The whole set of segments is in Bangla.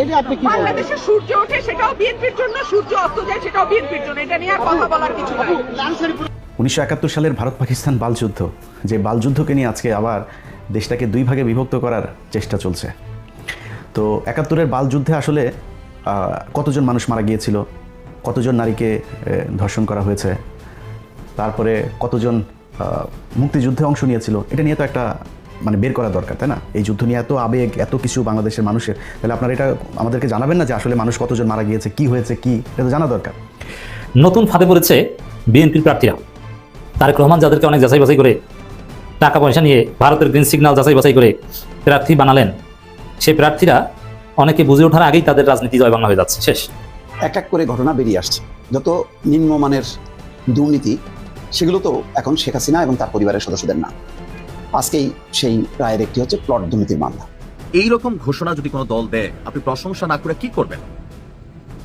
এটা আপনি কি বাংলাদেশে সূর্য ওঠে সেটাও বিএনপির জন্য সূর্য অস্ত যায় সেটাও বিএনপির জন্য। এটা নিয়ে আর কথা বলার কিছু নাই। উনিশশো একাত্তর সালের ভারত পাকিস্তান বালযুদ্ধ যে বালযুদ্ধকে নিয়ে আজকে আবার দেশটাকে দুই ভাগে বিভক্ত করার চেষ্টা চলছে। তো একাত্তরের বালযুদ্ধে আসলে আহ, কতজন মানুষ মারা গিয়েছিল কতজন নারীকে আহ, ধর্ষণ করা হয়েছে তারপরে কতজন আহ, মুক্তিযুদ্ধে অংশ নিয়েছিল এটা নিয়ে তো একটা মানে বের করা দরকার তাই না? এই যুদ্ধ নিয়ে এত আবেগ এত কিছু বাংলাদেশের মানুষের তাহলে আপনারা এটা আমাদেরকে জানাবেন না যে আসলে মানুষ কতজন মারা গিয়েছে কি হয়েছে কি? এটা তো জানা দরকার। নতুন ফাঁদে পড়েছে বিএনপির প্রার্থীরা। তারেক রহমান যাদেরকে অনেক যাচাই বাছাই করে টাকা পয়সা নিয়ে ভারতের গ্রিন সিগন্যাল যাচাই বাছাই করে প্রার্থী বানালেন সেই প্রার্থীরা অনেকে বুঝে ওঠার আগেই তাদের রাজনীতি জয় বাংলা হয়ে যাচ্ছে। শেষ। এক এক করে ঘটনা বেরিয়ে আসছে। যত নিম্নমানের দুর্নীতি সেগুলো তো এখন শেখ হাসিনা এবং তার পরিবারের সদস্যদের না। আজকেই সেই রায়ের একটি হচ্ছে প্লট দুর্নীতির মামলা। এই রকম ঘোষণা যদি কোনো দল দেয় আপনি প্রশংসা না করে কি করবেন?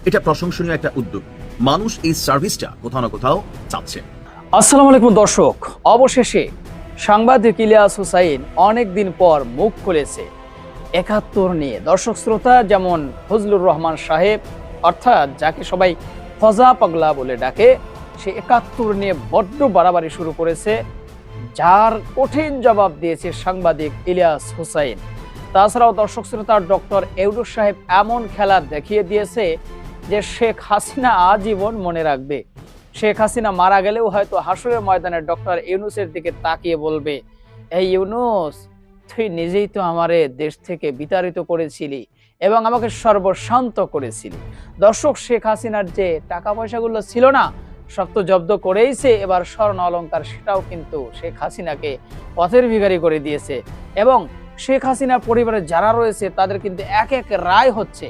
এটা প্রশংসনীয় একটা উদ্যোগ। মানুষ এই সার্ভিসটা কোথাও না কোথাও চাচ্ছে। আসসালামু আলাইকুম দর্শক অবশেষে সাংবাদিক ইলিয়াস হুসাইন অনেক দিন পর মুখ খুলেছে একাত্তর নিয়ে। দর্শক শ্রোতা যেমন ফজলুর রহমান সাহেব অর্থাৎ যাকে সবাই ফজা পাগলা বলে ডাকে সে একাত্তর নিয়ে বড্ড বাড়াবাড়ি শুরু করেছে যার কঠিন জবাব দিয়েছে সাংবাদিক ইলিয়াস হুসাইন। তাছাড়াও দর্শক শ্রোতা, ডক্টর ইউনুস সাহেব এমন খেলা দেখিয়ে দিয়েছে যে শেখ হাসিনা আজীবন মনে রাখবে। শেখ হাসিনা মারা গেলেও হয়তো হাসুরের ময়দানে ডক্টর ইউনুসের দিকে তাকিয়ে বলবে, এই ইউনুস, তুই নিজেই তো আমারে দেশ থেকে বিতাড়িত করেছিলি এবং আমাকে সর্বশান্ত করেছিলি। দর্শক, শেখ হাসিনার যে টাকা পয়সাগুলো ছিল না সব তো জব্দ করেইছে এবার স্বর্ণ অলঙ্কার, সেটাও কিন্তু শেখ হাসিনাকে পথের ভিখারি করে দিয়েছে। এবং শেখ হাসিনার পরিবারে যারা রয়েছে, তাদের কিন্তু এক এক রায় হচ্ছে,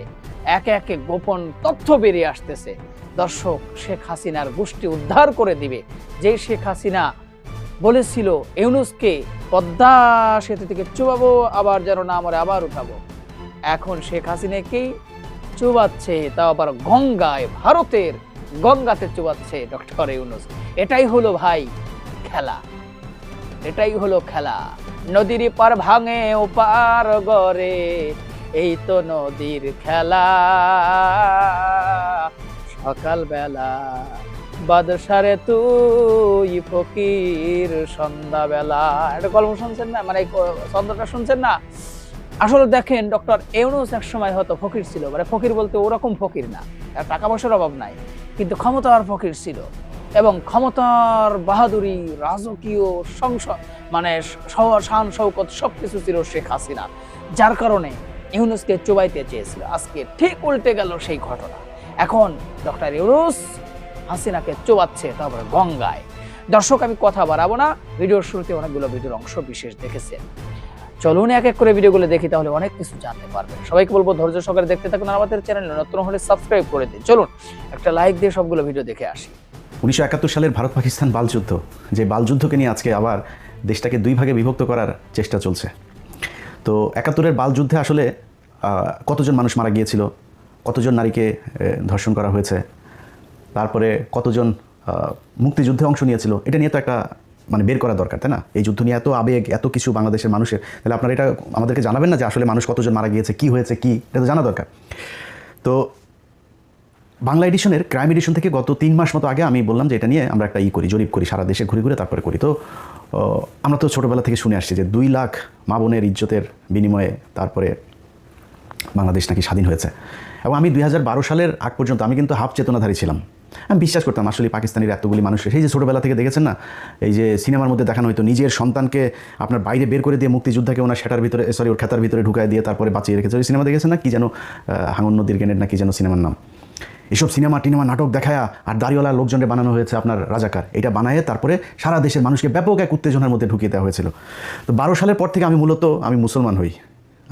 এক এক গোপন তথ্য বেরিয়ে আসতেছে। দর্শক, শেখ হাসিনার গোষ্ঠী উদ্ধার করে দিবে। যেই শেখ হাসিনা বলেছিল, ইউনুসকে পদ্মা সেতু থেকে চুবাবো, আবার যেন না মরে আবার উঠাবো। এখন শেখ হাসিনাকেই চুবাচ্ছে, তাও আবার গঙ্গায়, ভারতের গঙ্গাতে চুবাচ্ছে ডক্টর ইউনুস। এটাই হলো ভাই খেলা। এটাই হলো খেলা। নদীর পার ভাঙে ও পার গড়ে, এই তো নদীর খেলা। সকালবেলা বাদশারে তুই ফকির, সন্ধ্যাবেলা। এটা গল্প শুনছেন না? মানে ছন্দটা শুনছেন না? আসলে দেখেন, ডক্টর ইউনুস এক সময় হয়তো ফকির ছিল। মানে ফকির বলতে ওরকম ফকির না। টাকা পয়সার অভাব নাই। কিন্তু ক্ষমতার ফকির ছিল। এবং ক্ষমতার বাহাদুরি, রাজকীয় সংসদ মানে শান শৌকত সব কিছু ছিল শেখ হাসিনা। যার কারণে ইউনুসকে চুবাইতে চেয়েছিল। আজকে ঠিক উল্টে গেল সেই ঘটনা। এখন ডক্টর ইউনুস হাসিনাকে চোবাচ্ছে তারপরে গঙ্গায়। দর্শক, আমি কথা বাড়াবো না। ভিডিওর শুরুতে অনেকগুলো ভিডিওর অংশ বিশেষ দেখেছেন। চলুন এক এক করে ভিডিওগুলো দেখি, তাহলে অনেক কিছু জানতে পারবেন। সবাইকে বলব, ধৈর্য সহকারে দেখতে থাকুন আমাদের চ্যানেল, নতুন হলে সাবস্ক্রাইব করে দিন। চলুন, একটা লাইক দিয়ে সবগুলো ভিডিও দেখে আসি। উনিশশো একাত্তর সালের ভারত পাকিস্তান বালযুদ্ধ যে বালযুদ্ধকে নিয়ে আজকে আবার দেশটাকে দুই ভাগে বিভক্ত করার চেষ্টা চলছে। তো একাত্তরের বালযুদ্ধে আসলে কতজন মানুষ মারা গিয়েছিল, কতজন নারীকে ধর্ষণ করা হয়েছে, তারপরে কতজন মুক্তিযুদ্ধে অংশ নিয়েছিল, এটা নিয়ে তো একটা মানে বের করা দরকার, তাই না? এই যুদ্ধ নিয়ে এত আবেগ, এত কিছু বাংলাদেশের মানুষের, তাহলে আপনারা এটা আমাদেরকে জানাবেন না যে আসলে মানুষ কতজন মারা গিয়েছে, কি হয়েছে, কি? এটা তো জানা দরকার। তো বাংলা এডিশনের ক্রাইম এডিশন থেকে গত তিন মাস মতো আগে আমি বললাম যে এটা নিয়ে আমরা একটা ই করি, জরিপ করি, সারা দেশে ঘুরে ঘুরে তারপরে করি। তো আমরা তো ছোটোবেলা থেকে শুনে আসছি যে দুই লাখ মা বোনের ইজ্জতের বিনিময়ে তারপরে বাংলাদেশ নাকি স্বাধীন হয়েছে। এবং আমি দুই হাজার বারো সালের আগ পর্যন্ত আমি কিন্তু হাফ চেতনাধারী ছিলাম। আমি বিশ্বাস করতাম আসলে পাকিস্তানের এতগুলি মানুষ সেই যে ছোটোবেলা থেকে দেখেছেন না, এই যে সিনেমার মধ্যে দেখানো হয়তো নিজের সন্তানকে আপনার বাইরে বের করে দিয়ে মুক্তিযোদ্ধাকে ওনার সেটার ভিতরে সরি ওর খেতার ভিতরে ঢুকায় দিয়ে তারপরে বাঁচিয়ে রেখেছে। ওই সিনেমা দেখেছেন না? কি যেন হাঙন নদীর গেনেট না কি যেন সিনেমার নাম। এসব সিনেমা টিনেমা নাটক দেখায়া আর দাড়িওয়ালা লোকজনকে বানানো হয়েছে আপনার রাজাকার। এটা বানায় তারপরে সারা দেশের মানুষকে ব্যাপক এক উত্তেজনার মধ্যে ঢুকিয়ে দেওয়া হয়েছিল। তো বারো সালের পর থেকে আমি মূলত, আমি মুসলমান হই।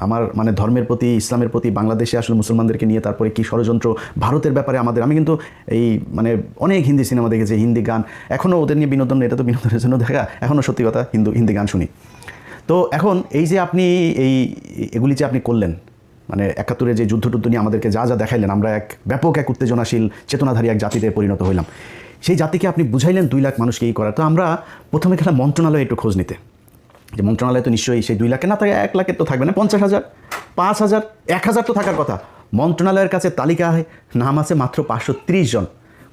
আমার মানে ধর্মের প্রতি, ইসলামের প্রতি, বাংলাদেশে আসলে মুসলমানদেরকে নিয়ে তারপরে কি ষড়যন্ত্র, ভারতের ব্যাপারে আমাদের, আমি কিন্তু এই মানে অনেক হিন্দি সিনেমা দেখেছি, হিন্দি গান, এখনও ওদের নিয়ে বিনোদন এটা তো বিনোদনের জন্য দেখা, এখনও সত্যি কথা হিন্দু, হিন্দি গান শুনি। তো এখন এই যে আপনি এই, এগুলি যে আপনি করলেন মানে একাত্তরে যে যুদ্ধ টুদ্ধ নিয়ে আমাদেরকে যা যা দেখাইলেন, আমরা এক ব্যাপক এক উত্তেজনাশীল, চেতনাধারী এক জাতিতে পরিণত হইলাম। সেই জাতিকে আপনি বুঝাইলেন দুই লাখ মানুষকে এই করা তো আমরা প্রথমে গেলাম মন্ত্রণালয়ে একটু খোঁজ নিতে। যে মন্ত্রণালয় তো নিশ্চয়ই সেই দুই লাখে না থাকে এক লাখের তো থাকবে না, পঞ্চাশ হাজার, পাঁচ হাজার, এক হাজার তো থাকার কথা। মন্ত্রণালয়ের কাছে তালিকায় নাম আছে মাত্র পাঁচশো ত্রিশ জন।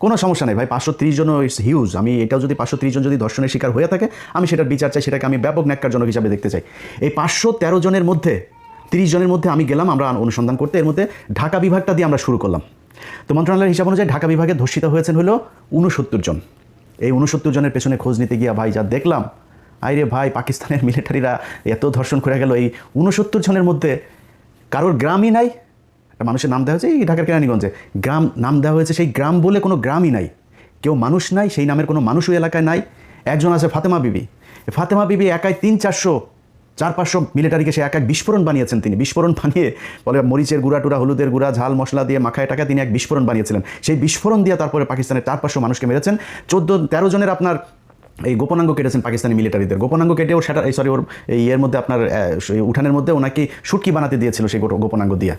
কোনো সমস্যা নেই ভাই, পাঁচশো ত্রিশ জনও ইটস হিউজ আমি এটাও যদি পাঁচশো ত্রিশ জন যদি ধর্ষণের শিকার হয়ে থাকে, আমি সেটার বিচার চাই, সেটাকে আমি ব্যাপক ন্যাক্কারজনক হিসাবে দেখতে চাই। এই পাঁচশো তেরো জনের মধ্যে, তিরিশ জনের মধ্যে আমি গেলাম, আমরা অনুসন্ধান করতে, এর মধ্যে ঢাকা বিভাগটা দিয়ে আমরা শুরু করলাম। তো মন্ত্রণালয়ের হিসাব অনুযায়ী ঢাকা বিভাগে ধর্ষিত হয়েছেন হলো উনসত্তর জন। এই উনসত্তর জনের পেছনে খোঁজ নিতে গিয়া ভাই যা দেখলাম আইরে ভাই, পাকিস্তানের মিলিটারিরা এত ধর্ষণ করে গেল। এই উনসত্তর জনের মধ্যে কারোর গ্রামই নাই। মানুষের নাম দেওয়া হয়েছে এই ঢাকার কেরানীগঞ্জে। গ্রাম, নাম দেওয়া হয়েছে সেই গ্রাম বলে কোনো গ্রামই নাই। কেউ মানুষ নাই, সেই নামের কোনো মানুষ ওই এলাকায় নাই। একজন আছে ফাতেমা বিবি। ফাতেমা বিবি একাই তিন চারশো, চার পাঁচশো মিলিটারিকে সে এক এক বিস্ফোরণ বানিয়েছেন তিনি। বিস্ফোরণ বানিয়ে বলে, মরিচের গুঁড়া টুড়া হলুদের গুঁড়া, ঝাল, মশলা দিয়ে মাখায় টাকা তিনি এক বিস্ফোরণ বানিয়েছিলেন। সেই বিস্ফোরণ দিয়ে তারপরে পাকিস্তানের চার পাঁচশো মানুষকে মেরেছেন। চোদ্দ, তেরো জনের আপনার এই গোপনাঙ্গ কেটেছেন পাকিস্তানি মিলিটারিদের। গোপনাঙ্গ কেটে ও সেটা সরি ওর ইয়ের মধ্যে আপনার উঠানের মধ্যে ওনাকে সুটকি বানাতে দিয়েছিল সেই গোপনাঙ্গ দিয়া।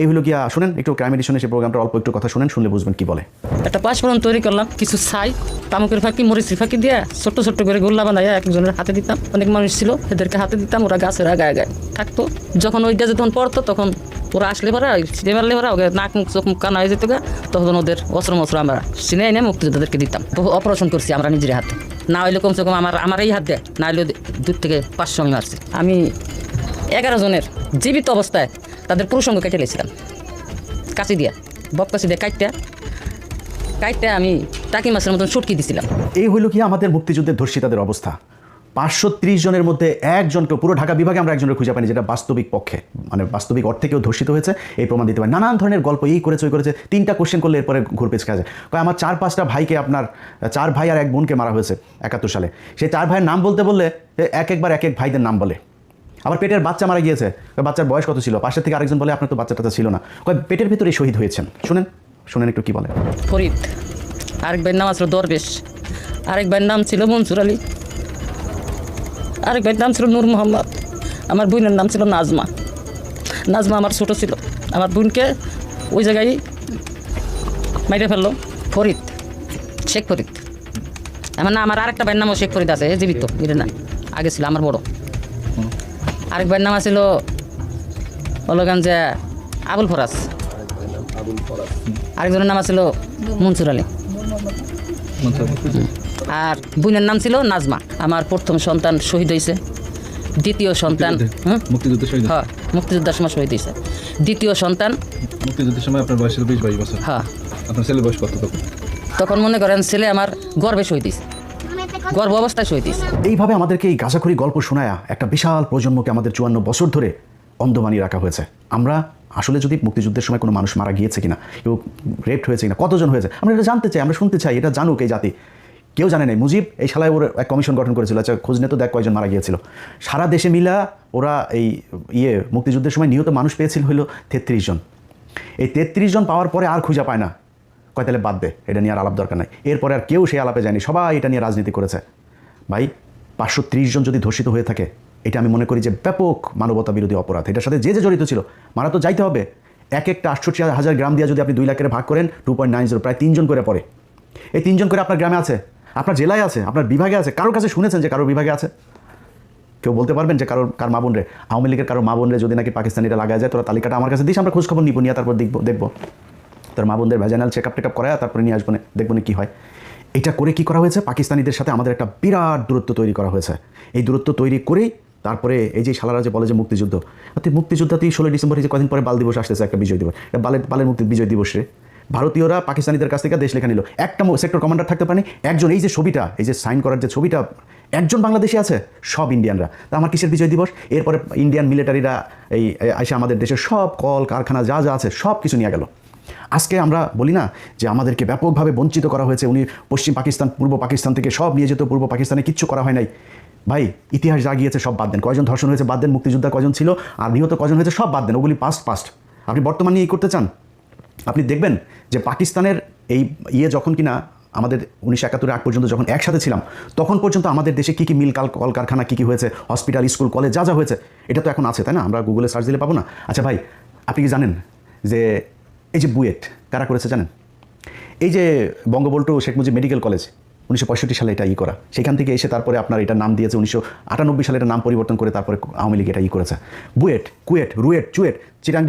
এই হলো গিয়া শুনেন, একটু ক্রাইম এডিশনে সেই প্রোগ্রামটা অল্প একটু কথা শুনেন, শুনলে বুঝবেন কি বলে। একটা পাঁচফোড়ন তৈরি করলাম, কিছু ছাই, তামুকের ফাঁকি, মরিচের ফাঁকি দিয়ে ছোট্ট ছোট্ট করে গোল্লা বানাইয়া একজনের হাতে দিতাম। অনেক মানুষ ছিল, এদেরকে হাতে দিতাম, ওরা গাছের গায়ে গায়ে থাকতো। যখন ওই ওইটা যখন পড়তো, তখন ওরা আসলে পরে ছিঁড়ে মারলে পরে, ওকে নাক মুখ চোখ মুখ কানা হয়ে যেত তখন ওদের অস্ত্র মস্ত্র আমরা চিনে এনে মুক্তিযোদ্ধাদেরকে দিতাম। অপারেশন করছি আমরা নিজের হাতে। না হইলে কমসে কম আমার আমার এই হাত দেয় না হইলে দূর থেকে পাঁচশো আমি মারছি। আমি এগারো জনের জীবিত অবস্থায় তাদের পুরুষঙ্গ কেটে লেছিলাম কাঁচি দিয়া বক কাঁচি দিয়ে কাইটটা কাইটটা আমি টাকি মাছের মতন সুটকি দিছিলাম। এই হইল কি আমাদের মুক্তিযুদ্ধের ধর্ষিতাদের অবস্থা? পাঁচশো ত্রিশ জনের মধ্যে একজনকে পুরো ঢাকা বিভাগে আমরা একজনের খুঁজে পাইনি, যেটা বাস্তবিক পক্ষে মানে বাস্তবিক অর্থে কেউ ধর্ষিত হয়েছে, এই প্রমাণ দিতে পারে নানান ধরনের গল্প, এই করেছে, ওই করেছে, তিনটা কোশ্চেন করলে এরপরে ঘুরপেচ যায়। কয়, আমার চার পাঁচটা ভাইকে আপনার, চার ভাই আর এক বোনকে মারা হয়েছে একাত্তর সালে। সেই চার ভাইয়ের নাম বলতে বললে এক একবার এক এক ভাইদের নাম বলে। আবার পেটের বাচ্চা মারা গিয়েছে। বাচ্চার বয়স কত ছিল? পাশের থেকে আরেকজন বলে, আপনার তো বাচ্চাটা ছিল না। কয়, পেটের ভিতরেই শহীদ হয়েছেন। শুনেন শুনেন একটু কি বলে। ফরিদ আরেক ভাইয়ের নাম ছিল দরবেশ। আরেক ভাইয়ের নাম ছিল মনসুর আলী। আরেক ভাইয়ের নাম ছিল নূর মোহাম্মদ। আমার বোনের নাম ছিল নাজমা। নাজমা আমার ছোট ছিল। আমার বোনকে ওই জায়গায় মাইরে ফেলল ফরিদ, শেখ ফরিদ। আমার না, আমার আরেকটা ভাইয়ের নামও শেখ ফরিদ আছে জীবিত এটা না, আগে ছিল, আমার বড়। আরেক ভাইয়ের নাম ছিল হলোগান যে আবুল ফরাজ। আরেকজনের নাম ছিল মনসুর আলী। আর বোনের নাম ছিল নাজমা। আমার প্রথম সন্তান শহীদ হয়েছে দ্বিতীয় সন্তান হ্যাঁ মুক্তিযোদ্ধার সময় শহীদ হয়েছে দ্বিতীয় সন্তান মুক্তিযুদ্ধের সময় আপনার বয়স ছিল বিশ বাইশ বছর। হ্যাঁ। আপনার ছেলে বয়স কত তখন? তখন মনে করেন ছেলে আমার গর্বে শহীদ হয়েছে গর্ভ অবস্থায় হয়েছে এইভাবে আমাদেরকে এই গাছাখড়ি গল্প শোনায়া একটা বিশাল প্রজন্মকে আমাদের চুয়ান্ন বছর ধরে অন্ধ বানিয়ে রাখা হয়েছে। আমরা আসলে যদি মুক্তিযুদ্ধের সময় কোনো মানুষ মারা গিয়েছে কিনা, কেউ রেপ্ট হয়েছে কিনা, কতজন হয়েছে, আমরা এটা জানতে চাই, আমরা শুনতে চাই, এটা জানুক এই জাতি। কেউ জানে নাই, মুজিব এই শালায় ওর এক কমিশন গঠন করেছিল আচ্ছা খোঁজ তো দেখ কয়জন মারা গিয়েছিল। সারা দেশে মিলা ওরা এই ইয়ে মুক্তিযুদ্ধের সময় নিহত মানুষ পেয়েছিল হলো তেত্রিশ জন। এই তেত্রিশ জন পাওয়ার পরে আর খুঁজে পায় না। কয় তাহলে বাদ দে, এটা নিয়ে আর আলাপ দরকার নাই। এরপরে আর কেউ সেই আলাপে যায়নি, সবাই এটা নিয়ে রাজনীতি করেছে। ভাই, পাঁচশো ত্রিশ জন যদি ধর্ষিত হয়ে থাকে, এটা আমি মনে করি যে ব্যাপক মানবতা বিরোধী অপরাধ। এটার সাথে যে যে জড়িত ছিল, মারা তো যাইতে হবে। এক একটা আটষট্টি হাজার গ্রাম দিয়ে যদি আপনি দুই লাখের ভাগ করেন, টু পয়েন্ট নাইন জিরো, প্রায় তিনজন করে পড়ে। এই তিনজন করে আপনার গ্রামে আছে, আপনার জেলায় আছে, আপনার বিভাগে আছে, কারোর কাছে শুনেছেন যে কারোর বিভাগে আছে? কেউ বলতে পারবেন যে কারোর, কার মা বোন রে? আওয়ামী লীগের কারও মা বোন রে যদি নাকি পাকিস্তানিরা লাগায় যায়, তোরা তালিকাটা আমার কাছে দিস, আমরা খোঁজখবর নিব, নিয়ে তারপর দেখব দেখব। তার মা বোনদের vaginal check up take up করায়, তারপরে নিয়ে আসব না দেখব কী হয়। এটা করে কি করা হয়েছে? পাকিস্তানিদের সাথে আমাদের একটা বিরাট দূরত্ব তৈরি করা হয়েছে। এই দূরত্ব তৈরি করেই তারপরে এই যে শালারা যে বলে যে মুক্তিযুদ্ধ তুই মুক্তিযুদ্ধতেই ষোলোই ডিসেম্বর যে কদিন পরে বাল দিবস আসতেছে একটা বিজয় দিবস। এটা বালের বালের মুক্তি, বিজয় দিবসে ভারতীয়রা পাকিস্তানিদের কাছ থেকে দেশ লেখা নিল। একটা সেক্টর কমান্ডার থাকতে পারেনি, একজন এই যে ছবিটা, এই যে সাইন করার যে ছবিটা, একজন বাংলাদেশি আছে, সব ইন্ডিয়ানরা তা আমার কিসের বিজয় দিবস? এরপরে ইন্ডিয়ান মিলিটারিরা এই এসে আমাদের দেশের সব কল, কারখানা, যা যা আছে, সব কিছু নিয়ে গেল। আজকে আমরা বলি না যে আমাদেরকে ব্যাপকভাবে বঞ্চিত করা হয়েছে। উনি পশ্চিম পাকিস্তান, পূর্ব পাকিস্তান থেকে সব নিয়ে যেত, পূর্ব পাকিস্তানে কিচ্ছু করা হয় নাই। ভাই, ইতিহাস যা গিয়েছে সব বাদ দেন। কয়জন ধর্ষণ হয়েছে বাদ দেন, মুক্তিযোদ্ধা কয়জন ছিল, আর নিহত কজন হয়েছে সব বাদ দেন। ওগুলি পাস্ট পাস্ট আপনি বর্তমান নিয়ে করতে চান? আপনি দেখবেন যে পাকিস্তানের এই ইয়ে যখন কিনা আমাদের উনিশশো একাত্তরের আগ পর্যন্ত যখন একসাথে ছিলাম, তখন পর্যন্ত আমাদের দেশে কী কী মিল কাল কলকারখানা, কী কী হয়েছে হসপিটাল স্কুল কলেজ যা যা হয়েছে, এটা তো এখন আছে, তাই না? আমরা গুগলে সার্চ দিলে পাবো না। আচ্ছা ভাই, আপনি কি জানেন যে এই যে বুয়েট, কারা করেছে জানেন? এই যে বঙ্গবল্টু শেখ মুজিব মেডিকেল কলেজ, উনিশশো পঁয়ষট্টি সালে এটা ই করা। সেখান থেকে এসে তারপরে আপনার এটা নাম দিয়েছে উনিশশো আটানব্বই সালে এটা নাম পরিবর্তন করে তারপরে আওয়ামী লীগ এটা ই করেছে। BUET, KUET, RUET, CUET Chirang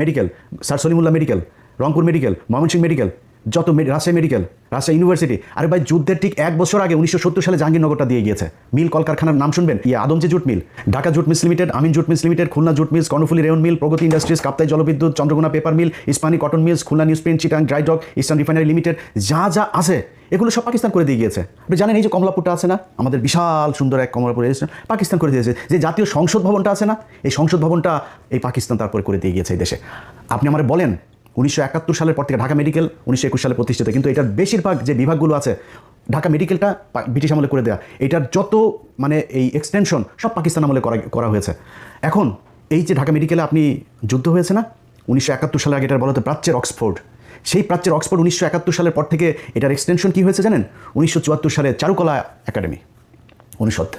medical, sir Salimullah medical, Rangpur medical, Mymensingh medical যত রাজশাহী মেডিকেল রাজশাহী ইউনিভার্সিটি আরে ভাই যুদ্ধের ঠিক এক বছর আগে উনিশশো সত্তর সালে জাহাঙ্গীরনগরটা দিয়ে গিয়েছে। মিল কলকারখানার নাম শুনবেন? ইয়ে Adamjee jute mill, Dhaka jute mills limited Amin jute mills limited Khulna jute mills, Karnaphuli rayon mill, Pragati industries Kaptai জলবিদ্যুৎ, Chandraghona paper mill Ispahani cotton mills Khulna newsprint Chittagong dry dock eastern refinery limited যা যা আছে, এগুলো সব পাকিস্তান করে দিয়ে গিয়েছে। আপনি জানেন এই যে কমলাপুরটা আছে না? আমাদের বিশাল সুন্দর এক কমলাপুর পাকিস্তান করে দিয়েছে। যে জাতীয় সংসদ ভবনটা আছে না? এই সংসদ ভবনটা এই পাকিস্তান তারপরে করে দিয়ে গিয়েছে এই দেশে। আপনি আমার বলেন উনিশশো একাত্তর সালের পর থেকে ঢাকা মেডিকেল উনিশশো একুশ সালে প্রতিষ্ঠিত। কিন্তু এটার বেশিরভাগ যে বিভাগগুলো আছে, ঢাকা মেডিকেলটা ব্রিটিশ আমলে করে দেওয়া এটার যত মানে এই এক্সটেনশন সব পাকিস্তান আমলে করা করা হয়েছে। এখন এই যে ঢাকা মেডিকেলে আপনি যুদ্ধ হয়েছে না, উনিশশো একাত্তর সালের আগে এটার বলা হতো প্রাচ্যের অক্সফোর্ড। সেই প্রাচ্যের অক্সফোর্ড উনিশশো একাত্তর সালের পর থেকে এটার এক্সটেনশন কী হয়েছে জানেন? উনিশশো চুয়াত্তর সালে চারুকলা একাডেমি। অনুষদ।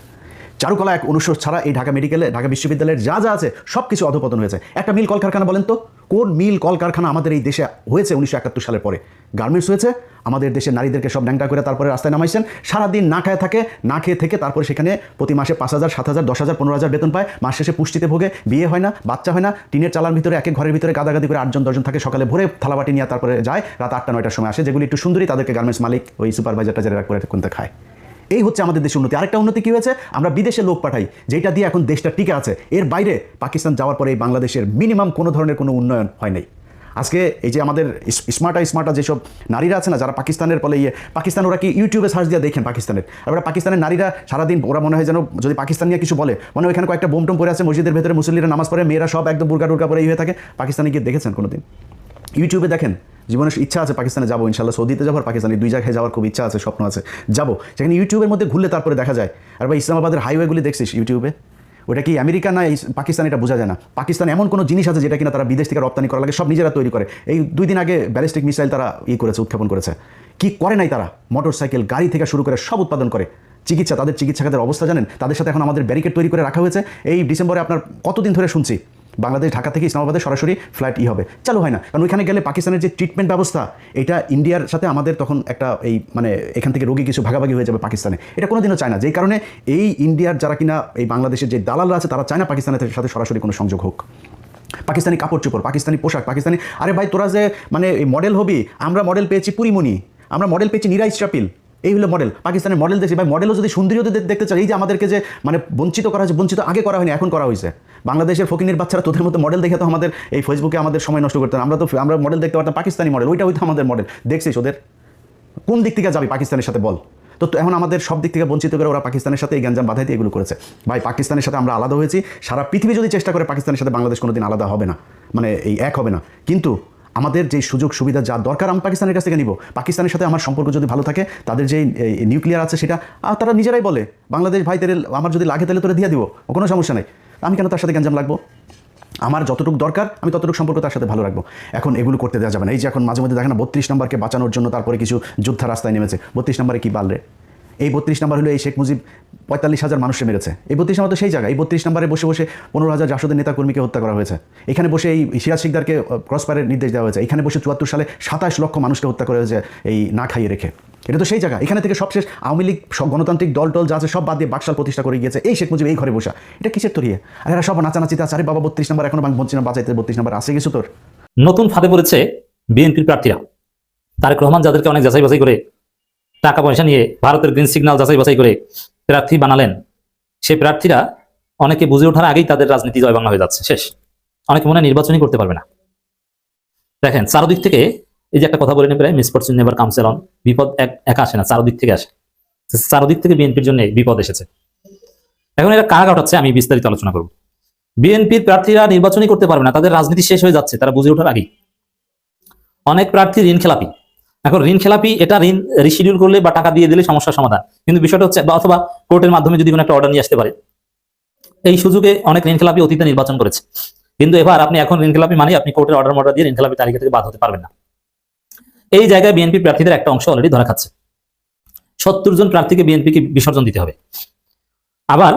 চারুকলা এক অনুষদ ছাড়া এই ঢাকা মেডিকেলে, ঢাকা বিশ্ববিদ্যালয়ের যা যা আছে সব কিছু অধপতন হয়েছে। একটা মিল কলকারখানা বলেন তো? কোন মিল কলকারখানা আমাদের এই দেশে হয়েছে উনিশশো একাত্তর সালের পরে? গার্মেন্টস হয়েছে, আমাদের দেশের নারীদেরকে সব ন্যাংটা করে তারপরে রাস্তায় নামাইছেন। সারাদিন না খায় থাকে, না খেয়ে থেকে তারপরে সেখানে প্রতি মাসে পাঁচ হাজার, সাত হাজার, দশ হাজার, পনেরো হাজার বেতন পায়। মাস শেষে পুষ্টিতে ভোগে, বিয়ে হয় না, বাচ্চা হয় না, টিনের চালার ভিতরে, এক ঘরের ভিতরে গাদাগাদি করে আটজন, দশজন থাকে, সকালে ভোরে থালাবাটি নিয়ে তারপরে যায়, রাত আটটা, নয়টার সময় আসে। যেগুলি একটু সুন্দরী, তাদেরকে গার্মেন্টস মালিক ওই সুপারভাইজারটা যারা করে খায়। এই হচ্ছে আমাদের দেশের উন্নতি। আরেকটা উন্নতি কি হয়েছে? আমরা বিদেশে লোক পাঠাই, যেটা দিয়ে এখন দেশটা টিকে আছে। এর বাইরে পাকিস্তান যাওয়ার পরে এই বাংলাদেশের মিনিমাম কোনো ধরনের কোনো উন্নয়ন হয় নাই। আজকে এই যে আমাদের স্মার্টা স্মার্টা যেসব নারীরা আছে না, যারা পাকিস্তানের ফলে ইয়ে পাকিস্তান ওরা কি ইউটিউবে সার্চ দিয়ে দেখেন পাকিস্তানের? আর পাকিস্তানের নারীরা সারাদিন, ওরা মনে হয় যেন যদি পাকিস্তান নিয়ে কিছু বলে মানে ওইখানে কয়েকটা বোমটম পরে আছে, মসজিদের ভেতরে মুসল্লিরা নামাজ পড়ে, মেয়েরা সব একদম বুর্গা টুর্গা পরে এই হয়ে থাকে। পাকিস্তানে গিয়ে দেখেছেন কোনোদিন? ইউটিউবে দেখেন। জীবনের ইচ্ছা আছে পাকিস্তানে যাব, ইনশাল্লাহ সৌদিতে যাব আর পাকিস্তানে দুই জায়গায় যাওয়ার খুব ইচ্ছা আছে, স্বপ্ন আছে। যাব। সেখানে ইউটিউবের মধ্যে ঘুরলে তারপরে দেখা যায়। আর ভাই, ইসলামাবাদের হাইওয়েগুলি দেখছিস ইউটিউবে? ওটা কি আমেরিকা না পাকিস্তান এটা বোঝা যায় না। পাকিস্তান এমন কোনো জিনিস আছে যেটা কিনা তারা বিদেশ থেকে রপ্তানি করা লাগে, সব নিজেরা তৈরি করে। এই দুই দিন আগে ব্যালিস্টিক মিসাইল তারা ই করেছে, উৎক্ষেপণ করেছে। কি করে নাই তারা? মোটর সাইকেল গাড়ি থেকে শুরু করে সব উৎপাদন করে। চিকিৎসা, তাদের চিকিৎসা খাতের অবস্থা জানেন? তাদের সাথে এখন আমাদের ব্যারিকেড তৈরি করে রাখা হয়েছে। এই ডিসেম্বরে আপনার কতদিন ধরে শুনছি? বাংলাদেশ, ঢাকা থেকে ইসলামাবাদে সরাসরি ফ্লাইট ই হবে। চালু হয় না। কারণ ওইখানে গেলে পাকিস্তানের যে ট্রিটমেন্ট ব্যবস্থা, এটা ইন্ডিয়ার সাথে আমাদের তখন একটা এই মানে এখান থেকে রোগী কিছু ভাগাভাগি হয়ে যাবে পাকিস্তানে। এটা কোনোদিনও চায় না। যেই কারণে এই ইন্ডিয়ার যারা কিনা এই বাংলাদেশের যে দালালরা আছে, তারা চায় না পাকিস্তানের সাথে সরাসরি কোনো সংযোগ হোক। পাকিস্তানি কাপড় চোপড়, পাকিস্তানি পোশাক, পাকিস্তানি আরে ভাই, তোরা যে মানে এই মডেল হবি, আমরা মডেল পেয়েছি পুরিমণি। আমরা মডেল পেয়েছি নিরাই স্ট্রাপিল এই হলো মডেল পাকিস্তানের মডেল দেখছি। ভাই মডেলও যদি সুন্দরীও দে- দেখতে চাই এই যে আমাদেরকে যে মানে বঞ্চিত করা হয়েছে, বঞ্চিত আগে করা হয়নি, এখন করা হয়েছে। বাংলাদেশের ফকিনের বাচ্চারা তোদের মতো মডেল দেখে তো আমাদের এই ফেসবুকে আমাদের সময় নষ্ট করতেন আমরা তো আমরা মডেল দেখতে পারতাম পাকিস্তানি মডেল ওইটা হয়তো আমাদের মডেল দেখছিস ওদের? কোন দিক থেকে যাবে পাকিস্তানের সাথে বল? তো তো এখন আমাদের সব দিক থেকে বঞ্চিত করে ওরা পাকিস্তানের সাথে এই গ্যাঞ্জাম বাধাইতে এগুলো করেছে। ভাই, পাকিস্তানের সাথে আমরা আলাদা হয়েছি। সারা পৃথিবী যদি চেষ্টা করে পাকিস্তানের সাথে বাংলাদেশ কোনোদিন আলাদা হবে না। মানে এই এক হবে না। কিন্তু আমাদের যে সুযোগ সুবিধা যা দরকার, আমি পাকিস্তানের কাছ থেকে নিব। পাকিস্তানের সাথে আমার সম্পর্ক যদি ভালো থাকে, তাদের যে নিউক্লিয়ার আছে সেটা তারা নিজেরাই বলে, বাংলাদেশ ভাই তেল আমার যদি লাগে তাহলে তোরা দিয়ে দিব, কোনো সমস্যা নেই। আমি কেন তার সাথে গ্যাঞ্জাম লাগবো? আমার যতটুকু দরকার, আমি ততটুকু সম্পর্ক তার সাথে ভালো রাখব। এখন এগুলো করতে দেওয়া যাবে না। এই যে এখন মাঝে মধ্যে দেখেন না, বত্রিশ নম্বরকে বাঁচানোর জন্য তারপরে কিছু যোদ্ধা রাস্তায় নেমেছে। বত্রিশ নম্বরে কি বাড়লে এই বত্রিশ নম্বর হলো এই শেখ মুজিব পঁয়তাল্লিশ হাজার মানুষকে মেরেছে। এই বত্রিশ নম্বর তো সেই জায়গা। এই বত্রিশ নম্বরে বসে বসে পনেরো হাজার জাসদের নেতাকর্মীকে হত্যা করা হয়েছে। এখানে বসে এই সিরাজ শিকদারকে ক্রসফায়ারের নির্দেশ দেওয়া হয়েছে। এখানে বসে চুয়াত্তর সালে সাতাশ লক্ষ মানুষকে হত্যা করা হয়েছে এই না খাইয়ে রেখে। এটা তো সেই জায়গা। এখানে থেকে সবশেষ আওয়ামী লীগ, সব গণতান্ত্রিক দল টল যা আছে সব বাদ দিয়ে বাকশাল প্রতিষ্ঠা করে গিয়েছে। এই শেখ মুজিব এই ঘরে বসা। এটা কিসের তরিয়ে আর এরা সব নাচানাচিতে আছে। আরে বাবা, বত্রিশ নম্বর এখনও বলছি না বাঁচাইতে বত্রিশ নম্বর আসে গেছো তোর? নতুন ফাঁদে পড়েছে বিএনপির প্রার্থীরা। তারেক রহমান যাদেরকে অনেক যাচাই বাছাই করে টাকা পয়সা নিয়ে ভারতের গ্রিন সিগন্যাল যাচাই বাছাই করে প্রার্থী বানালেন। সেই প্রার্থীরা অনেকে বুঝে ওঠার আগেই তাদের রাজনীতি জয় বাংলা হয়ে যাচ্ছে। শেষ। অনেকে মনে হয় নির্বাচনই করতে পারবে না। দেখেন, চারদিক থেকে এই যে একটা কথা বলে নেবে মিসফরচুন নেভার কাউন্সেল অন বিপদ একা আসে না, চারদিক থেকে আসে। চারদিক থেকে বিএনপির জন্য বিপদ এসেছে। এখন এটা কারা ঘটাচ্ছে আমি বিস্তারিত আলোচনা করব। বিএনপির প্রার্থীরা নির্বাচনই করতে পারবে না, তাদের রাজনীতি শেষ হয়ে যাচ্ছে, তারা বুঝে ওঠার আগেই। অনেক প্রার্থী ঋণ খেলাপি এখন ঋণ খেলাপি, এটা ঋণ রিশিডিউল করলে বা টাকা দিয়ে দিলে সমস্যার সমাধান। কিন্তু বিষয়টা হচ্ছে, বা অথবা কোর্টের মাধ্যমে যদি কোনো একটা অর্ডার নিয়ে আসতে পারে, এই সুযোগে অনেক ঋণ খেলাপি অতীতে নির্বাচন করেছে। কিন্তু এবার আপনি এখন ঋণ খেলাপি মানে আপনি কোর্টের অর্ডার মর্ডার দিয়ে ঋণ খেলাপি তালিকা থেকে বাদ হতে পারবেন না। এই জায়গায় বিএনপি প্রার্থীদের একটা অংশ অলরেডি ধরা খাচ্ছে। সত্তর জন প্রার্থীকে বিএনপিকে বিসর্জন দিতে হবে। আবার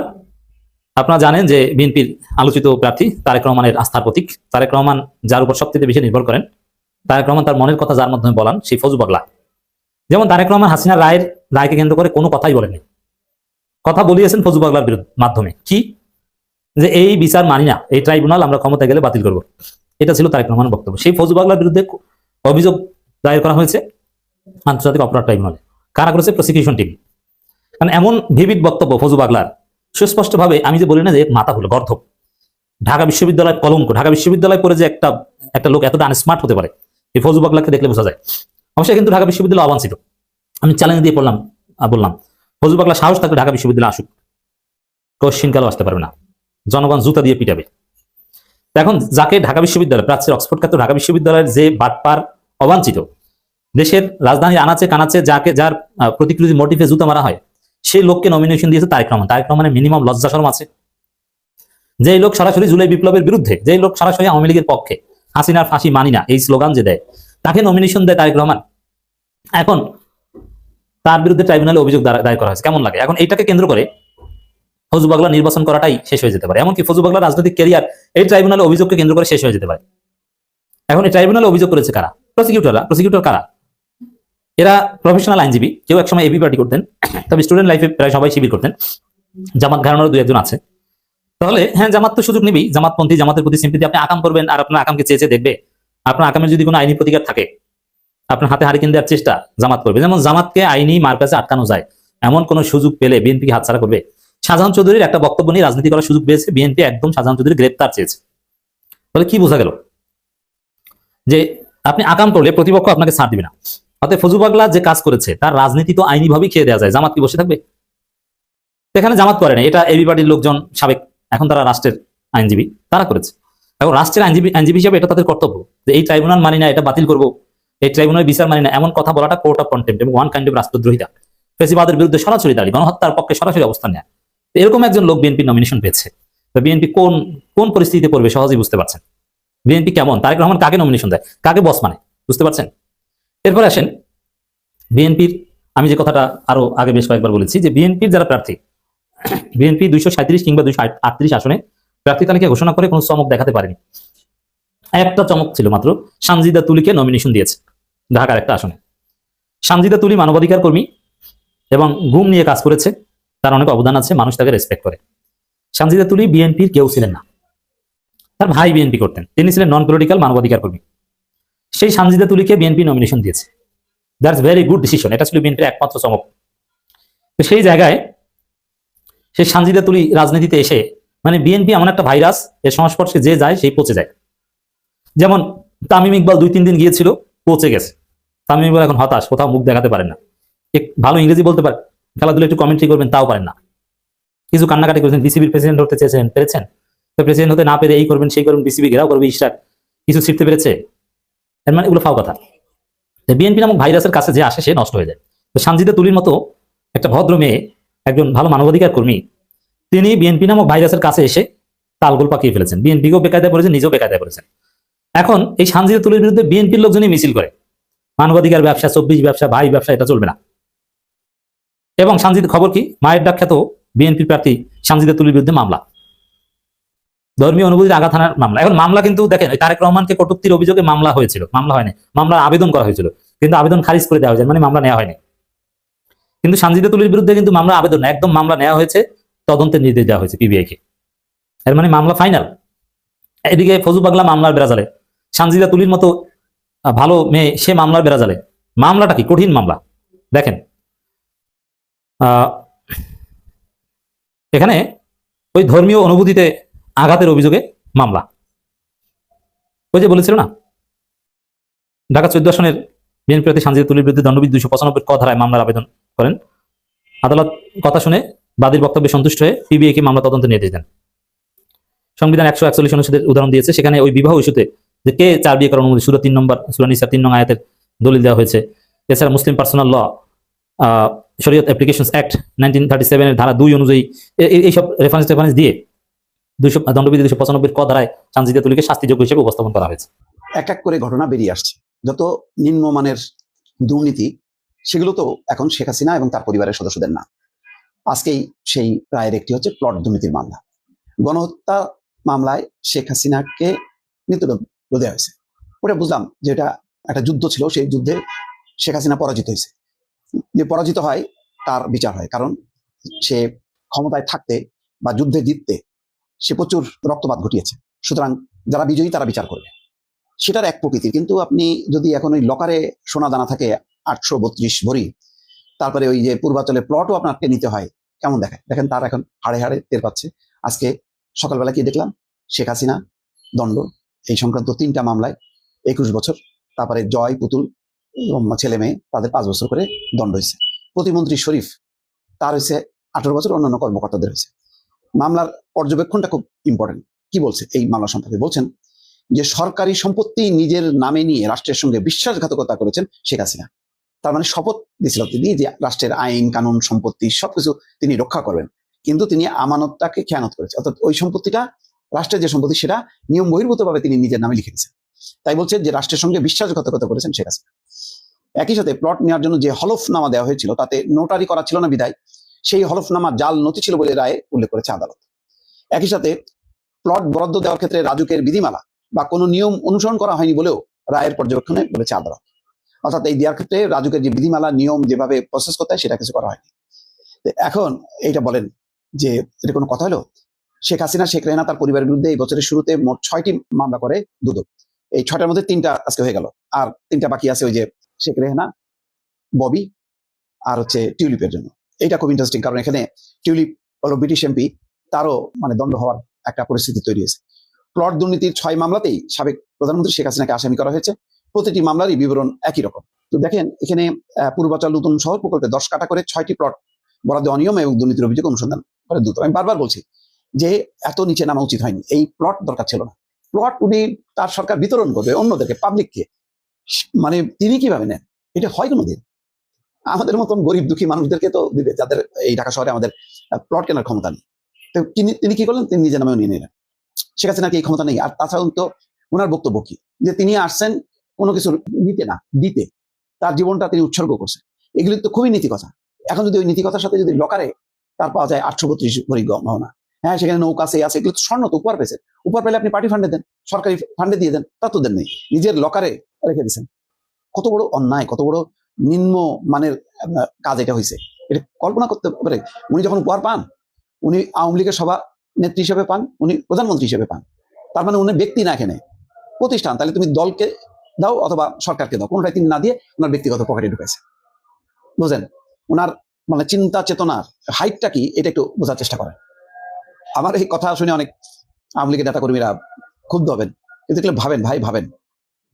আপনারা জানেন যে বিএনপির আলোচিত প্রার্থী তারেক রহমানের আস্থার প্রতীক। তারেক রহমান যার উপর সবথেকে বেশি নির্ভর করেন তারেক রহমান তার মনের কথা যার মাধ্যমে বলান, সেই ফজু পাগলা যেমন তারেক রহমান হাসিনা রায়ের, রায়কে কেন্দ্র করে কোনো কথাই বলেনি কথা বলিয়েছেন ফজু পাগলার বিরুদ্ধে, মাধ্যমে। কি? যে এই বিচার মানি না, এই ট্রাইব্যুনাল আমরা ক্ষমতা গেলে বাতিল করব। এটা ছিল তারেক রহমানের বক্তব্য। সেই ফজু পাগলার বিরুদ্ধে অভিযোগ দায়ের করা হয়েছে আন্তর্জাতিক অপরাধ ট্রাইব্যুনালে। কারা করেছে? Prosecution team. কারণ এমন ভিভিড বক্তব্য ফজু পাগলার সুস্পষ্টভাবে আমি যে বলি না যে মাথা হলো গর্ধব। ঢাকা বিশ্ববিদ্যালয় কলঙ্ক। ঢাকা বিশ্ববিদ্যালয় পড়ে যে একটা একটা লোক এতটা আনস্মার্ট হতে পারে। এই ফজু দেখলে বোঝা যায়। অবশ্যই কিন্তু ঢাকা বিশ্ববিদ্যালয় অবাঞ্ছিত। আমি চ্যালেঞ্জ দিয়ে পড়লাম বললাম ফজু পাগলা সাহস থাকলে ঢাকা বিশ্ববিদ্যালয় আসুক। কোশ্চিন কালও আসতে পারবে না। জনগণ জুতা দিয়ে পিটাবে। এখন যাকে ঢাকা বিশ্ববিদ্যালয়, প্রাচ্যের অক্সফোর্ড খ্যাত ঢাকা বিশ্ববিদ্যালয়ের যে বাটপার অবাঞ্ছিত, দেশের রাজধানী আনাচে কানাচে যাকে, যার প্রতিকৃতি মোটিভে জুতা মারা হয়, সেই লোককে নমিনেশন দিয়েছে তারেক রহমান। তারেক রহমানের মিনিমাম লজ্জা শরম আছে। যেই লোক সরাসরি জুলাই বিপ্লবের বিরুদ্ধে, যেই লোক সরাসরি আওয়ামী লীগের পক্ষে হাসিনার ফাঁসি মানি না, এই স্লোগান যে দেয়, তাকে নমিনেশন দেয় তারেক রহমান। এখন তার বিরুদ্ধে ট্রাইব্যুনালে অভিযোগ দায়ের করা হয়েছে, কেমন লাগে? এখন এইটাকে কেন্দ্র করে ফজুবাগলা নির্বাচন করাটাই শেষ হয়ে যেতে পারে। এমনকি ফজুবাগলা রাজনৈতিক ক্যারিয়ার এই ট্রাইব্যুনালে অভিযোগকে কেন্দ্র করে শেষ হয়ে যেতে পারে। এখন এই ট্রাইব্যুনালে অভিযোগ করেছে কারা? প্রসিকিউটররা প্রসিকিউটর কারা? এরা প্রফেশনাল আইনজীবী। কেউ একসময় এবি পার্টি করতেন, তবে স্টুডেন্ট লাইফে প্রায় সবাই শিবির করতেন। জামাত ঘরানোর দু একজন আছে। তাহলে হ্যাঁ জামাত তো সুযোগ নিবি জামাতপন্থী, জামাতের প্রতি সিম্পিতি আপনি আকাম করবেন আর আপনার আকামকে চেয়ে চেয়ে দেখবে। আপনার আকামের যদি কোনো আইনি প্রতিকার থাকে, আপনার হাতে হারিকেন দেওয়ার চেষ্টা জামাত করবে। যেমন জামাতকে আইনি মার্কাসে আটকানো যায়, এমন কোন সুযোগ পেলে বিএনপি হাতছাড়া করবে। শাহজাহান চৌধুরীর একটা বক্তব্য নিয়ে রাজনীতি করার সুযোগ পেয়েছে বিএনপি একদম শাহজাহান চৌধুরী গ্রেপ্তার চেয়েছে। তাহলে কি বোঝা গেল? যে আপনি আকাম করলে প্রতিপক্ষ আপনাকে ছাড় দিবে না। অতএব ফজু পাগলা যে কাজ করেছে, তার রাজনীতি তো আইনি ভাবেই খেয়ে দেওয়া যায়। জামাত কি বসে থাকবে? এখানে জামাত করে না এটা এবি পার্টির লোকজন সাবেক এখন তারা রাষ্ট্রের আইনজীবী, তারা করেছে। এখন রাষ্ট্রের আইনজীবী আইনজীবী হিসাবে এটা তাদের কর্তব্য যে এই ট্রাইব্যুনাল মানি না, এটা বাতিল করব। এই ট্রাইব্যুনাল বিচার মানি না, এমন কথা বলাটা কোর্ট অফ কন্টেম্প এবং ওয়ান কাইন্ড অফ রাষ্ট্রদ্রোহিতা। ফেসিবাদের বিরুদ্ধে সরাসরি দাঁড়িয়ে, গণহত্যার পক্ষে সরাসরি অবস্থান নেয়। এরকম একজন লোক বিএনপি নমিনেশন পেয়েছে। তো বিএনপি কোন কোন পরিস্থিতিতে পড়বে সহজেই বুঝতে পারছেন। বিএনপি কেমন? তারেক রহমান কাকে নমিনেশন দেয়? কাকে বস মানে? বুঝতে পারছেন? এরপরে আসেন বিএনপির আমি যে কথাটা আরও আগে বেশ কয়েকবার বলেছি যে বিএনপির যারা প্রার্থী বিএনপি দুইশো সাঁত্রিশ কিংবা দুইশো আটত্রিশ আসনে প্রার্থী তালিকা ঘোষণা করে কোনো চমক দেখাতে পারেনি। একটা চমক ছিল মাত্র, সানজিদা তুলিকে নমিনেশন দিয়েছে ঢাকার একটা আসনে। সানজিদা তুলি মানবাধিকার কর্মী এবং ঘুম নিয়ে কাজ করেছে, তার অনেক অবদান আছে, মানুষ তাকে রেসপেক্ট করে। সানজিদা তুলি বিএনপির কেউ ছিলেন না। তার ভাই বিএনপি করতেন, তিনি ছিলেন নন পলিটিক্যাল মানবাধিকার কর্মী। সেই সানজিদা তুলিকে বিএনপি নমিনেশন দিয়েছে। দ্যাটস ভেরি গুড ডিসিশন এটা ছিল বিএনপির একমাত্র চমক। সেই জায়গায় সেই সানজিদা তুলি রাজনীতিতে এসে মানে বিএনপি এমন একটা ভাইরাস, এর সংস্পর্শে যে যায়, সেই পচে যায়। যেমন তামিম ইকবাল দুই তিন দিন গিয়েছিল, পচে গেছে। তামিম ইকবাল এখন হতাশ, কোথাও মুখ দেখাতে পারেন না। ভালো ইংরেজি বলতে পারে, খেলাধুলা একটু কমেন্ট্রি করবেন, তাও পারেন না। কিছু কান্নাকাটি করেছেন বিসিবির প্রেসিডেন্ট হতে চেয়েছেন, পেরেছেন? তো প্রেসিডেন্ট হতে না পেরে এই করবেন, সেই করবেন বিসিবি ঘেরাও করবে, ইশরাক, কিছু শিখতে পেরেছে? এর মানে এগুলো ফাও কথা। বিএনপি নামক ভাইরাসের কাছে যে আসে, সে নষ্ট হয়ে যায়। তো সানজিদা তুলির মতো একটা ভদ্র মেয়ে একজন ভালো মানবাধিকার কর্মী। তিনি বিএনপি নামক ভাইরাসের কাছে এসে তালগোল পাকিয়ে ফেলেছেন। বিএনপিকেও বেকায়দায় পড়েছেন, নিজেও বেকায়দায় পড়েছেন। এখন এই সানজিদা তুলির বিরুদ্ধে বিএনপির লোকজনই মিছিল করে। মানবাধিকার ব্যবসা, চব্বিশ ব্যবসা, ভাই ব্যবসা, এটা চলবে না। এবং সানজিদ, খবর কি? মায়ের ডাক্তার বিএনপি প্রার্থী সানজিদা তুলির বিরুদ্ধে মামলা। ধর্মীয় অনুভূতির আঘাত হানার মামলা। এখন মামলা কিন্তু দেখেন তারেক রহমানকে কটুক্তির অভিযোগে মামলা হয়েছিল। মামলা হয়নি। মামলা আবেদন করা হয়েছিল। কিন্তু আবেদন খারিজ করে দেওয়া হয়েছে মানে মামলা নেওয়া হয়নি। কিন্তু সানজিদা তুলির বিরুদ্ধে কিন্তু মামলা আবেদন, একদম মামলা নেওয়া হয়েছে তদন্তের নির্দেশ দেওয়া হয়েছে পিবিআই কে। এর মানে মামলা ফাইনাল এদিকে ফজু পাগলা মামলার বেড়াজালে। সানজিদা তুলির মতো ভালো মেয়ে, সে মামলার বেড়াজালে। মামলাটা কি? কঠিন মামলা। দেখেন এখানে ওই ধর্মীয় অনুভূতিতে আঘাতের অভিযোগে মামলা। ওই যে বলেছিল না, ঢাকা চোদ্দ আসনের বিএনপি প্রার্থী সানজিদা তুলির বিরুদ্ধে দণ্ডবিধ দুশো পঁচানব্বই ক ধারায় মামলার আবেদন করেন। আদালত কথা শুনে বাদীর বক্তব্যে সন্তুষ্ট হয়ে পিবিআই কে মামলা তদন্তের নির্দেশ দেন। সংবিধান একশো একচল্লিশ অনুচ্ছেদের উদাহরণ দিয়েছে। সেখানে ওই বিবাহ ইস্যুতে যে কে চার বিয়ে করার অনুমতি, সুরা তিন নম্বর, সুরা নিসা তিন নং আয়াতের দলিল দেওয়া হয়েছে। এছাড়া মুসলিম পার্সোনাল ল শরীয়ত অ্যাপ্লিকেশন অ্যাক্ট নাইনটিন থার্টি সেভেনের ধারা দুই অনুযায়ী এইসব রেফারেন্স রেফারেন্স দিয়ে দুইশো, দণ্ডবিধি দুশো পঁচানব্বই ক ধারায় সানজিদা তুলিকে শাস্তিযোগ্য হিসেবে উপস্থাপন করা হয়েছে। এক এক করে ঘটনা বেরিয়ে আসছে। যত নিম্নমানের দুর্নীতি সেগুলো তো এখন শেখ হাসিনা এবং তার পরিবারের সদস্যদের না। আজকেই সেই রায়ের একটি হচ্ছে প্লট দুর্নীতির মামলা। গণহত্যা মামলায় শেখ হাসিনাকে মৃত্যুদণ্ড দেওয়া হয়েছে। ওটা বুঝলাম যে এটা একটা যুদ্ধ ছিল, সেই যুদ্ধে শেখ হাসিনা পরাজিত হয়েছে। যে পরাজিত হয়, তার বিচার হয়। কারণ সে ক্ষমতায় থাকতে বা যুদ্ধে জিততে সে প্রচুর রক্তপাত ঘটিয়েছে। সুতরাং যারা বিজয়ী, তারা বিচার করবে। সেটার এক প্রকৃতি কিন্তু আপনি যদি এখন ওই লকারে সোনা দানা থাকে আটশো বত্রিশ ভরি। তারপরে ওই যে পূর্বাচলে প্লটও আপনাকে নিতে হয়। কেমন দেখায়? দেখেন, তার এখন হাড়ে হাড়ে টের পাচ্ছে। আজকে সকালবেলা কি দেখলাম? শেখ হাসিনা, দণ্ড, এই সংক্রান্ত তিনটা মামলায় একুশ বছর, তারপরে জয়, পুতুল ছেলে মেয়ে, তাদের পাঁচ বছর করে দণ্ড হয়েছে। প্রতিমন্ত্রী শরীফ, তার হয়েছে আঠারো বছর, অন্যান্য কর্মকর্তাদের হয়েছে। মামলার পর্যবেক্ষণটা খুব ইম্পর্টেন্ট কি বলছে এই মামলা সম্পর্কে? বলছেন যে সরকারি সম্পত্তি নিজের নামে নিয়ে রাষ্ট্রের সঙ্গে বিশ্বাসঘাতকতা করেছেন শেখ হাসিনা। তার মানে শপথ দিয়েছিল তিনি যে রাষ্ট্রের আইন, কানুন, সম্পত্তি সবকিছু তিনি রক্ষা করবেন। কিন্তু তিনি আমানতটাকে খেয়ানত করেছে। অর্থাৎ ওই সম্পত্তিটা, রাষ্ট্রের যে সম্পত্তি সেটা নিয়ম বহির্ভূতভাবে তিনি নিজের নামে লিখে দিয়েছেন। তাই বলছে যে রাষ্ট্রের সঙ্গে বিশ্বাসঘাতকতা করেছেন শেখ হাসিনা। একই সাথে প্লট নেওয়ার জন্য যে হলফনামা দেওয়া হয়েছিল, তাতে নোটারি করা ছিল না বিদায়, সেই হলফনামা জাল নথি ছিল বলে রায়ে উল্লেখ করেছে আদালত। একই সাথে প্লট বরাদ্দ দেওয়ার ক্ষেত্রে রাজুকের বিধিমালা বা কোনো নিয়ম অনুসরণ করা হয়নি বলেও রায়ের পর্যবেক্ষণে বলেছে আদালত। অর্থাৎ এই দেওয়ার ক্ষেত্রে রাজুকের যে বিধিমালা, নিয়ম যেভাবে প্রসেস করতে হয় সেটা কিছু করা হয়নি। এখন এইটা বলেন যে, এটা কোনো কথা হলো? শেখ হাসিনা, শেখ রেহানা তার পরিবারের বিরুদ্ধে এই বছরের শুরুতে মোট ছয়টি মামলা করে দুদক। এই ছয়টার মধ্যে তিনটা আজকে হয়ে গেল। আর তিনটা বাকি আছে ওই যে শেখ রেহানা, ববি আর হচ্ছে টিউলিপের জন্য। এটা খুব ইন্টারেস্টিং কারণ এখানে টিউলিপ হলো ব্রিটিশ এমপি, তারও মানে দণ্ড হওয়ার একটা পরিস্থিতি তৈরি হয়েছে। প্লট দুর্নীতির ছয় মামলাতেই সাবেক প্রধানমন্ত্রী শেখ হাসিনাকে আসামি করা হয়েছে। প্রতিটি মামলারই বিবরণ একই রকম। তো দেখেন, এখানে পূর্বাচল নতুন শহর প্রকল্পে দশ কাটা করে ছয়টি প্লট বরাদ্দ অনিয়ম এবং দুর্নীতির অভিযোগ অনুসন্ধান করে দ্রুত। আমি বারবার বলছি যে এত নিচে নামা উচিত হয়নি। এই প্লট দরকার ছিল না। প্লট উনি তার সরকার বিতরণ করবে অন্যদেরকে পাবলিককে মানে তিনি কীভাবে নেন? এটা হয় কোনোদিন? আমাদের মতন গরিব দুঃখী মানুষদেরকে তো দিবে, যাদের এই ঢাকা শহরে আমাদের প্লট কেনার ক্ষমতা নেই। তো তিনি তিনি কি করলেন? তিনি নিজের নামেও নিয়ে নিলেন। শেখ হাসিনার কি এই ক্ষমতা নেই? আর তাছাড়া তো ওনার বক্তব্য কি? যে তিনি আসছেন কোনো কিছু নিতে না, দিতে। তার জীবনটা তিনি উৎসর্গ করছে এগুলি তো খুবই নীতি কথা। এখন যদি ওই নীতি কথার সাথে যদি লকারে তার পাওয়া যায় আটশো বত্রিশ ভরি হ্যাঁ সেখানে নৌকা আছে আছে, এগুলো তো স্বর্ণ তো উপহার পেয়েছে। উপহার পেলে আপনি পার্টি ফান্ডে দেন, সরকারি ফান্ডে দিয়ে দেন, তা তো দেন নেই। নিজের লকারে রেখে দিয়েছেন। কত বড় অন্যায়, কত বড় নিম্ন মানের কাজ এটা হয়েছে এটা কল্পনা করতে পারে। উনি যখন উপহার পান, উনি আওয়ামী লীগের সভা নেত্রী হিসেবে পান, উনি প্রধানমন্ত্রী হিসেবে পান। তার মানে উনি ব্যক্তি না এখানে। প্রতিষ্ঠান, তাহলে তুমি দলকে দাও অথবা সরকারকে দাও। কোনটাই তিনি না দিয়ে ওনার ব্যক্তিগত পকেটে ঢুকেছে। বুঝলেন? ওনার মানে চিন্তা চেতনার হাইটটা কি, এটা একটু বোঝার চেষ্টা করেন। আমার এই কথা শুনে অনেক আওয়ামী লীগের নেতা কর্মীরা ক্ষুব্ধ হবেন। কিন্তু এগুলো ভাবেন, ভাই ভাবেন।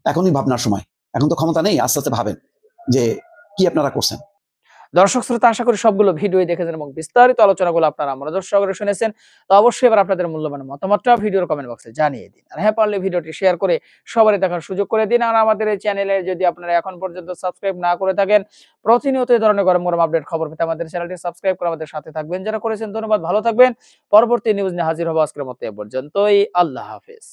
এখনই ভাবনার সময়। এখন তো ক্ষমতা নেই, আস্তে আস্তে ভাবেন যে কি আপনারা করছেন। দর্শক শ্রোতা, আশা করি সবগুলো ভিডিও দেখেছেন এবং বিস্তারিত আলোচনাগুলো আপনারা মনোযোগ সহকারে শুনেছেন। তো অবশ্যই এবার আপনাদের মূল্যবান মতামতটা ভিডিওর কমেন্ট বক্সে জানিয়ে দিন। আর হ্যাঁ পারলে ভিডিওটি শেয়ার করে সবারই দেখার সুযোগ করে দিন। আর আমাদের এই চ্যানেলে যদি আপনারা এখন পর্যন্ত সাবস্ক্রাইব না করে থাকেন, প্রতিনিয়ত এই ধরনের গরম গরম আপডেট খবর পেতে আমাদের চ্যানেলটি সাবস্ক্রাইব করে আমাদের সাথে থাকবেন। যারা করেছেন, ধন্যবাদ। ভালো থাকবেন। পরবর্তী নিউজ নিয়ে হাজির হব আজকের মতো এ পর্যন্তই। আল্লাহ হাফেজ।